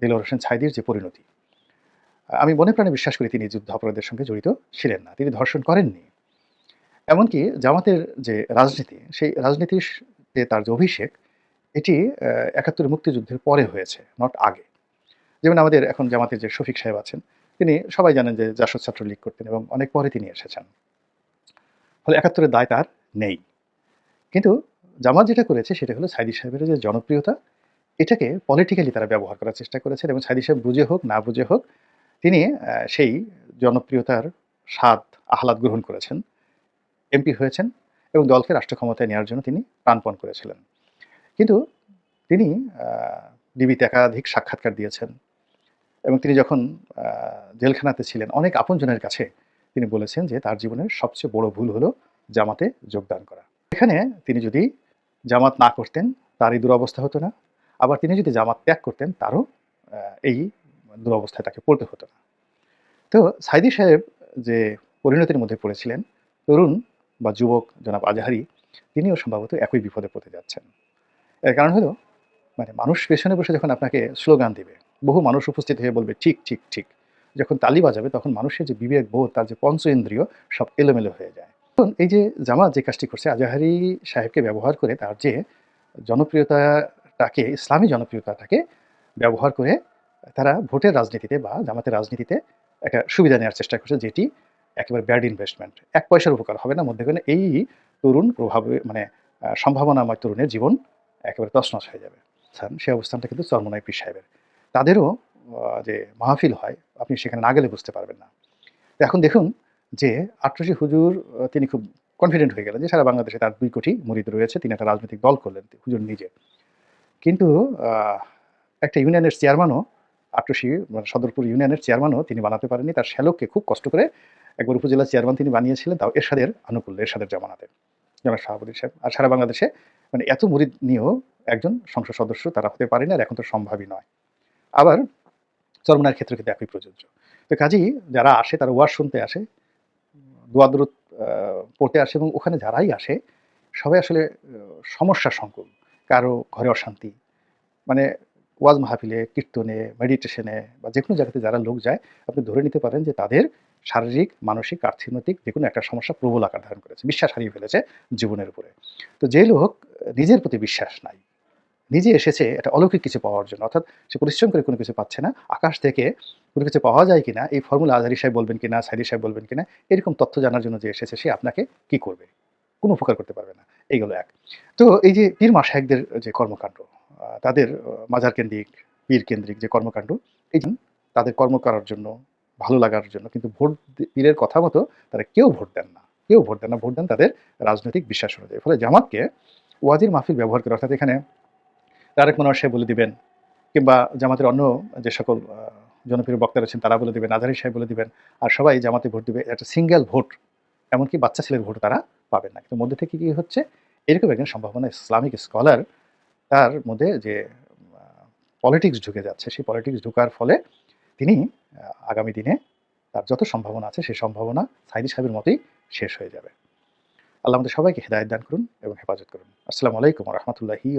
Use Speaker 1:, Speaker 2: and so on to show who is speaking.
Speaker 1: দিলওয়ার হোসেন ছাইদির যে পরিণতি। আমি মনে প্রাণে বিশ্বাস করি তিনি যুদ্ধ অপরাধের সঙ্গে জড়িত ছিলেন না, তিনি ধর্ষণ করেননি। এমনকি জামাতের যে রাজনীতি, সেই রাজনীতির যে তার যে অভিষেক, এটি একাত্তর মুক্তিযুদ্ধের পরে হয়েছে নট আগে। যেমন আমাদের এখন জামাতের যে শফিক সাহেব আছেন, তিনি সবাই জানেন যে জাসদ ছাত্র লীগ করতেন এবং অনেক পরে তিনি এসেছেন। ফলে একাত্তরের দায় তার নেই। কিন্তু জামাত যেটা করেছে সেটা হলো সাইদি সাহেবের যে জনপ্রিয়তা এটাকে পলিটিক্যালি তারা ব্যবহার করার চেষ্টা করেছেন এবং সাইদি সাহেব বুঝে হোক, না বুঝে হোক, তিনি সেই জনপ্রিয়তার স্বাদ, আহ্লাদ গ্রহণ করেছেন এমপি হয়েছেন এবং দলকে রাষ্ট্র ক্ষমতায় নেওয়ার জন্য তিনি প্রাণপণ করেছিলেন। কিন্তু তিনি ডিবিতে একাধিক সাক্ষাৎকার দিয়েছেন এবং তিনি যখন জেলখানাতে ছিলেন, অনেক আপনজনের কাছে তিনি বলেছেন যে তার জীবনের সবচেয়ে বড় ভুল হলো জামাতে যোগদান করা। এখানে তিনি যদি জামাত না করতেন তার এই দুরবস্থা হতো না। আবার তিনি যদি জামাত ত্যাগ করতেন, তারও এই দুরবস্থায় তাকে পড়তে হতো না। তো সাইদি সাহেব যে পরিণতির মধ্যে পড়েছিলেন, তরুণ বা যুবক জনাব আজাহারি, তিনিও সম্ভবত একই বিপদে পড়তে যাচ্ছেন। এর কারণ হলো মানে মানুষ পেছনে বসে যখন আপনাকে স্লোগান দিবে, বহু মানুষ উপস্থিত হয়ে বলবে, ঠিক ঠিক ঠিক। যখন তালি বাজাবে, তখন মানুষের যে বিবেক, বোধ, তার যে পঞ্চ ইন্দ্রিয় সব এলোমেলো হয়ে যায়। এখন এই যে জামাত যে কাজটি করছে, আজাহারি সাহেবকে ব্যবহার করে তার যে জনপ্রিয়তাটাকে ইসলামী জনপ্রিয়তাটাকে ব্যবহার করে তারা ভোটের রাজনীতিতে বা জামাতের রাজনীতিতে একটা সুবিধা নেওয়ার চেষ্টা করছে যেটি একেবারে ব্যাড ইনভেস্টমেন্ট এক পয়সার উপকার হবে না মধ্যেখানে এই তরুণ প্রভাবে মানে সম্ভাবনাময় তরুণের জীবন একেবারে তছনছ হয়ে যাবে। স্যার, সে অবস্থানটা কিন্তু চরমনাই পীর সাহেবের। তাদেরও যে মাহফিল হয় আপনি সেখানে না গেলে বুঝতে পারবেন না। এখন দেখুন যে আটরশি হুজুর তিনি খুব কনফিডেন্ট হয়ে গেলেন যে সারা বাংলাদেশে তার দুই কোটি মুরিদ রয়েছে। তিনি একটা রাজনৈতিক দল করলেন হুজুর নিজে। কিন্তু একটা ইউনিয়নের চেয়ারম্যানও আটরশি মানে সদরপুর ইউনিয়নের চেয়ারম্যানও তিনি বানাতে পারেননি। তার শ্যালককে খুব কষ্ট করে একবার উপজেলা চেয়ারম্যান তিনি বানিয়েছিলেন, তাও এরশাদের আনুকূল্য, এরশাদের জামানাতে। জনাব সভাপতি সাহেব, আর সারা বাংলাদেশে মানে এত মুরিদ নিয়েও একজন সংসদ সদস্য তারা হতে পারেনি, আর এখন তো সম্ভবই নয়। আবার চরমনার ক্ষেত্রে কিন্তু একই প্রযোজ্য। তো কাজেই যারা আসে, তারা ওয়াজ শুনতে আসে দোয়াদরুদ পড়তে আসে এবং ওখানে যারাই আসে, সবাই আসলে সমস্যা সংকুল। কারও ঘরে অশান্তি। মানে ওয়াজ মাহফিলে, কীর্তনে মেডিটেশনে বা যে কোনো জায়গাতে যারা লোক যায়, আপনি ধরে নিতে পারেন যে তাদের শারীরিক, মানসিক অর্থনৈতিক যে কোনো একটা সমস্যা প্রবল আকার ধারণ করেছে, বিশ্বাস হারিয়ে ফেলেছে জীবনের উপরে। তো যে লোক নিজের প্রতি বিশ্বাস নাই, নিজে এসেছে এটা অলৌকিক কিছু পাওয়ার জন্য, অর্থাৎ সে পরিশ্রম করে কোনো কিছু পাচ্ছে না, আকাশ থেকে কোনো কিছু পাওয়া যায় কিনা, এই ফর্মুলা আজহারি সাহেব বলবেন কিনা, সাইদি সাহেব বলবেন কিনা, এরকম তথ্য জানার জন্য যে এসেছে সে আপনাকে কি করবে? কোনো উপকার করতে পারবে না। এইগুলো এক। তো এই যে পীর মাসাহেকদের যে কর্মকাণ্ড তাদের মাজার কেন্দ্রিক, পীর কেন্দ্রিক যে কর্মকাণ্ড, এই তাদের কর্ম করার জন্য, ভালো লাগার জন্য কিন্তু ভোট পীরের কথা মতো তারা কেউ ভোট দেন না। কেউ ভোট দেন না, ভোট দেন তাদের রাজনৈতিক বিশ্বাস অনুযায়ী। ফলে জামাতকে ওয়াজির মাহফিল ব্যবহার করে, অর্থাৎ এখানে তারেক মনোয়ার সাহেব বলে দিবেন, কিংবা জামাতের অন্য যে সকল জনপ্রিয় বক্তা রয়েছেন তারা বলে দেবেন, আজহারি সাহেব বলে দিবেন, আর সবাই জামাতে ভোট দিবে। একটা সিঙ্গেল ভোট, এমনকি বাচ্চা ছেলের ভোট তারা পাবেন না। কিন্তু মধ্যে থেকে কি হচ্ছে? এরকম একজন সম্ভাবনা ইসলামিক স্কলার, তার মধ্যে যে পলিটিক্স ঢুকে যাচ্ছে, সেই পলিটিক্স ঢুকার ফলে তিনি আগামী দিনে তার যত সম্ভাবনা আছে সেই সম্ভাবনা সাইদি সাহেবের মতোই শেষ হয়ে যাবে। আল্লাহ আমাদের সবাইকে হেদায়ত দান করুন এবং হেফাজত করুন। আসসালামু আলাইকুম রহমতুল্লাহি